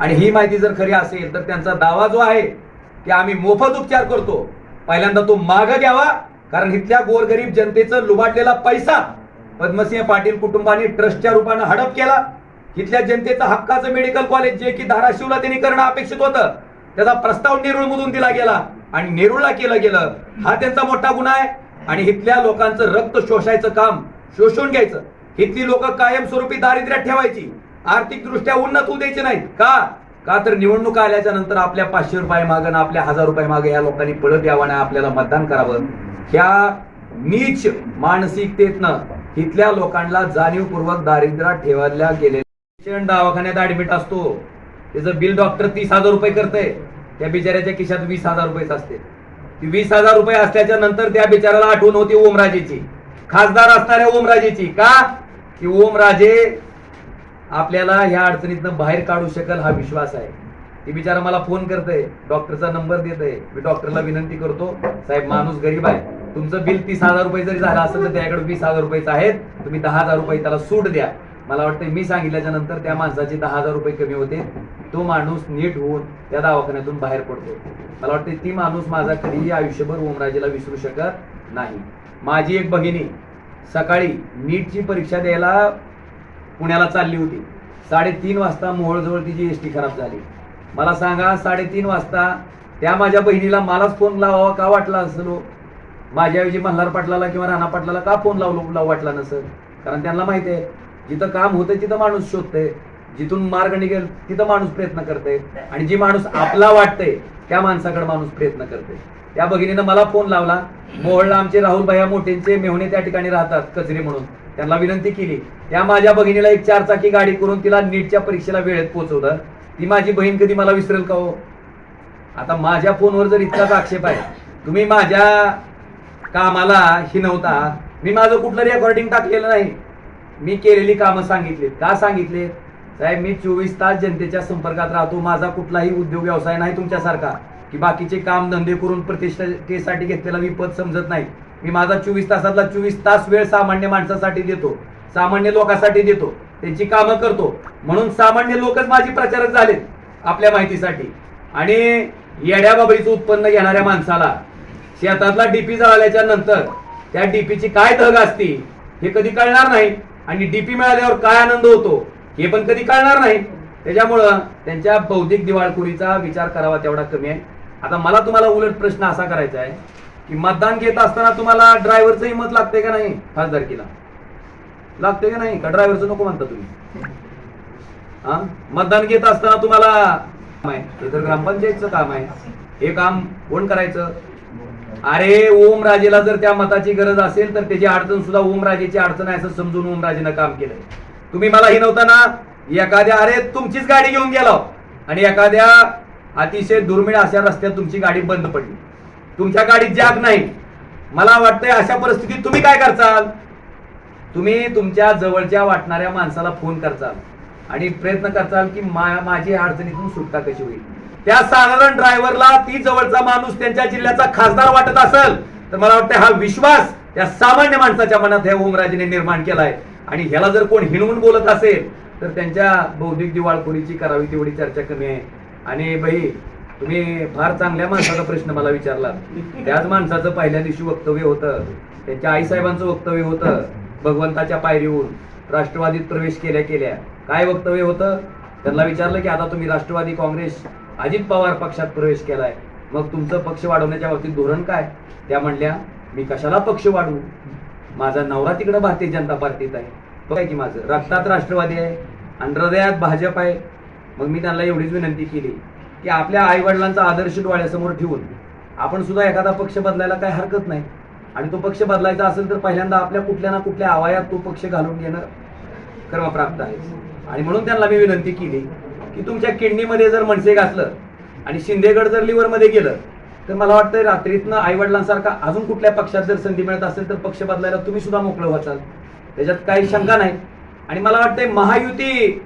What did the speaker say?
आणि ही माहिती जर खरी असेल तर त्यांचा दावा जो आहे की आम्ही मोफत उपचार करतो. पहिल्यांदा तो माग घ्यावा कारण इथल्या गोरगरीब जनतेचं लुबाडलेला पैसा पद्मसिंह पाटील कुटुंबाने ट्रस्टच्या रूपानं हडप केला. इथल्या जनतेचं हक्काचं मेडिकल कॉलेज जे की धाराशिवला त्यांनी करणं अपेक्षित होतं त्याचा प्रस्ताव नेरुळमधून दिला गेला. आणि नेरुळला केलं गेलं. हा त्यांचा मोठा गुन्हा आहे. आणि इथल्या लोकांचं रक्त शोषायचं काम शोषून घ्यायचं. इथली लोक कायमस्वरूपी दारिद्र्यात ठेवायची. आर्थिक दृष्ट्या उन्नत होऊ द्यायचे नाहीत. का? का तर निवडणूक आल्याच्यानंतर आपल्या पाचशे रुपये मागं आपल्या हजार रुपये मागे या लोकांनी पळत यावं नाही आपल्याला मतदान करावं. ह्या नीच मानसिकतेतनं तिथल्या लोकांना जाणीवपूर्वक दारिद्र्यात ठेवल्या गेले पेशंट दवाखान्यात ऍडमिट असतो. त्याचं बिल डॉक्टर तीस हजार रुपये करते त्या बिचाऱ्याच्या खिशात वीस हजार रुपयेच असते. ती वीस हजार रुपये असल्याच्या नंतर त्या बिचाऱ्याला आठवण होती ओमराजेची. खासदार असणाऱ्या ओमराजेची. का? की ओमराजे आपल्याला ह्या अडचणीतनं बाहेर काढू शकेल हा विश्वास आहे. ती बिचारा मला फोन करते डॉक्टरचा नंबर देते. मी डॉक्टरला विनंती करतो साहेब माणूस गरीब आहे. तुमचं बिल तीस हजार रुपये जरी झालं असेल तर त्याकडे वीस हजार रुपयेच आहेत. तुम्ही दहा हजार रुपये त्याला सूट द्या. मला वाटतं मी सांगितल्याच्या नंतर त्या माणसाचे दहा हजार रुपये कमी होते. तो माणूस नीट होऊन त्या दवाखान्यातून बाहेर पडतो. मला वाटते ती माणूस माझा कधीही आयुष्यभर ओमराजेला विसरू शकत नाही. माझी एक भगिनी सकाळी नीटची परीक्षा द्यायला पुण्याला चालली होती. साडेतीन वाजता मोहोळजवळ तिची एस टी खराब झाली. मला सांगा साडेतीन वाजता त्या माझ्या बहिणीला मलाच फोन लावावा का वाटला असलो माझ्याऐवजी मल्हार पाटलाला किंवा राणा पाटलाला का फोन लावलो लाव वाटला नसेल? कारण त्यांना माहिती आहे जिथं काम होतं तिथं माणूस शोधते जिथून मार्ग निघेल तिथं माणूस प्रयत्न करते आणि जी माणूस आपला वाटते त्या माणसाकडे माणूस प्रयत्न करते त्या भगिनीनं मला फोन लावला. मोहळला आमचे राहुल भैया मोठेंचे मेहणे त्या ठिकाणी राहतात कचरे म्हणून. त्यांना विनंती केली. त्या माझ्या बहिणीला एक चार चाकी गाडी करून तिला नीटच्या परीक्षेला वेळेत पोहोचवलं. ती माझी बहीण कधी मला विसरेल का हो? आता माझ्या फोनवर जर इतकाच आक्षेप आहे तुम्ही माझ्या कामाला हिनवता. मी माझं कुठलं रेकॉर्डिंग टाकलेलं नाही. मी केलेली कामं सांगितलीत का सांगितले? साहेब मी चोवीस तास जनतेच्या संपर्कात राहतो. माझा कुठलाही उद्योग व्यवसाय नाही तुमच्यासारखा. की बाकीचे काम धंदे करून प्रतिष्ठेसाठी घेतलेला विपद समजत नाही. मी माझा चोवीस तासातला चोवीस तास वेळ सामान्य माणसासाठी देतो. सामान्य लोकांसाठी देतो. त्यांची कामं करतो. म्हणून सामान्य लोकच माझी प्रचारक झालेत आपल्या माहितीसाठी. आणि येड्या बाबरीचं उत्पन्न घेणाऱ्या माणसाला शेतातला डीपी जळाल्याच्या नंतर त्या डीपीची काय धग असती हे कधी कळणार नाही. आणि डीपी मिळाल्यावर काय आनंद होतो हे पण कधी कळणार नाही. त्याच्यामुळं त्यांच्या बौद्धिक दिवाळखोरीचा विचार करावा तेवढा कमी आहे. आता मला तुम्हाला उलट प्रश्न असा करायचा आहे. मतदान घेत असताना तुम्हाला ड्रायव्हरचंही मत लागते का नाही? खासदारकीला. लागते का नाही? का ड्रायव्हरचं नको म्हणता तुम्ही? हा? मतदान घेत असताना तुम्हाला हे तर ग्रामपंचायतचं काम आहे. हे काम कोण करायचं? अरे ओम राजेला जर त्या मताची गरज असेल तर त्याची अडचण सुद्धा ओम राजेची अडचण आहे असं समजून ओम राजेनं काम केलंय. तुम्ही मला हिनवताना एखाद्या अरे तुमचीच गाडी घेऊन गेलो आणि एखाद्या अतिशय दुर्मिळ अशा रस्त्यात तुमची गाडी बंद पडली. तुमच्या गाडीत जॅक नाही. मला वाटतंय अशा परिस्थितीत तुम्ही काय करचाल? तुम्ही तुमच्या जवळच्या वाटणाऱ्या माणसाला फोन करचाल आणि प्रयत्न करचाल की मा- माझी अडचणीतून सुटका कशी होईल. त्या साधारण ड्रायव्हरला ती जवळचा माणूस त्यांच्या जिल्ह्याचा खासदार वाटत असेल तर मला वाटतं हा विश्वास त्या सामान्य माणसाच्या मनात ह्या ओमराजेने निर्माण केलाय. आणि ह्याला जर कोण हिणवून बोलत असेल तर त्यांच्या बौद्धिक दिवाळखोरीची करावी तेवढी चर्चा कमी आहे. आणि बाई तुम्ही फार चांगल्या माणसाचा प्रश्न मला विचारला त्याच माणसाचं पहिल्या दिवशी वक्तव्य होतं. त्यांच्या आईसाहेबांचं वक्तव्य होतं. भगवंताच्या पायरीहून राष्ट्रवादीत प्रवेश केल्या केल्या. काय वक्तव्य होतं? त्यांना विचारलं की आता तुम्ही राष्ट्रवादी काँग्रेस अजित पवार पक्षात प्रवेश केलाय. मग तुमचं पक्ष वाढवण्याच्या बाबतीत धोरण काय? त्या म्हणल्या मी कशाला पक्ष वाढवू? माझा नवरा तिकडं भारतीय जनता पार्टीत आहे. बघा की माझं. रक्तात राष्ट्रवादी आहे. आणि हृदयात भाजप आहे. मग मी त्यांना एवढीच विनंती केली. की आपल्या आईवडिलांचा आदर्श डोळ्यासमोर ठेवून आपण सुद्धा एखादा पक्ष बदलायला काही हरकत नाही. आणि तो पक्ष बदलायचा असेल तर पहिल्यांदा आपल्या कुठल्या ना कुठल्या आवायात तो पक्ष घालून घेणं क्रमप्राप्त आहे. आणि म्हणून त्यांना मी विनंती केली की तुमच्या किडनीमध्ये जर मनसे घातलं आणि शिंदेगड जर लिव्हरमध्ये गेलं तर मला वाटतं रात्रीतनं आईवडिलांसारखा अजून कुठल्या पक्षात जर संधी मिळत असेल तर पक्ष बदलायला तुम्ही सुद्धा मोकळं व्हाल. त्याच्यात काही शंका नाही. आणि मला वाटतंय महायुती